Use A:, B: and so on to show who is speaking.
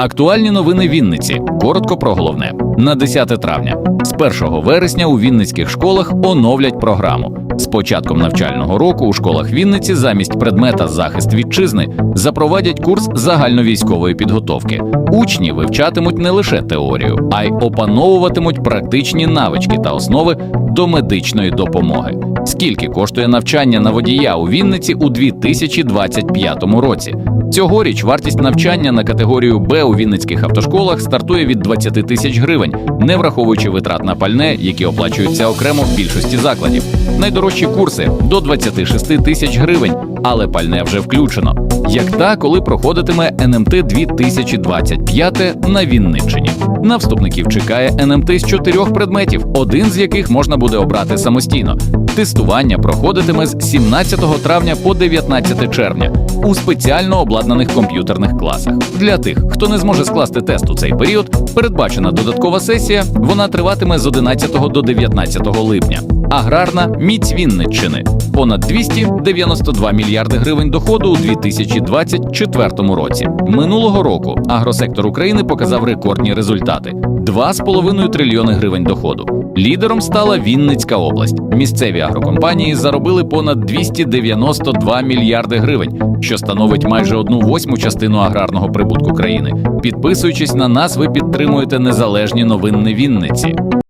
A: Актуальні новини Вінниці. Коротко про головне. На 10 травня. З 1 вересня у вінницьких школах оновлять програму. З початком навчального року у школах Вінниці замість предмета захист вітчизни запровадять курс загальновійськової підготовки. Учні вивчатимуть не лише теорію, а й опановуватимуть практичні навички та основи до медичної допомоги. Скільки коштує навчання на водія у Вінниці у 2025 році? Цьогоріч вартість навчання на категорію Б у вінницьких автошколах стартує від 20 тисяч гривень, не враховуючи витрат на пальне, які оплачуються окремо в більшості закладів. Найдорожчі курси до 26 тисяч гривень, але пальне вже включено. Як та, коли проходитиме НМТ 2025 на Вінниччині. На вступників чекає НМТ з чотирьох предметів, один з яких можна буде обрати самостійно. Тестування проходитиме з 17 травня по 19 червня у спеціально обладнаних комп'ютерних класах. Для тих, хто не зможе скласти тест у цей період, передбачена додаткова сесія. Вона триватиме з 11 до 19 липня. Аграрна міць Вінниччини понад 292 мільярди гривень доходу у 2024 році. Минулого року агросектор України показав рекордні результати: 2,5 трильйони гривень доходу. Лідером стала Вінницька область. Місцеві агрокомпанії заробили понад 292 мільярди гривень, що становить майже одну восьму частину аграрного прибутку країни. Підписуючись на нас, ви підтримуєте незалежні новини Вінниці.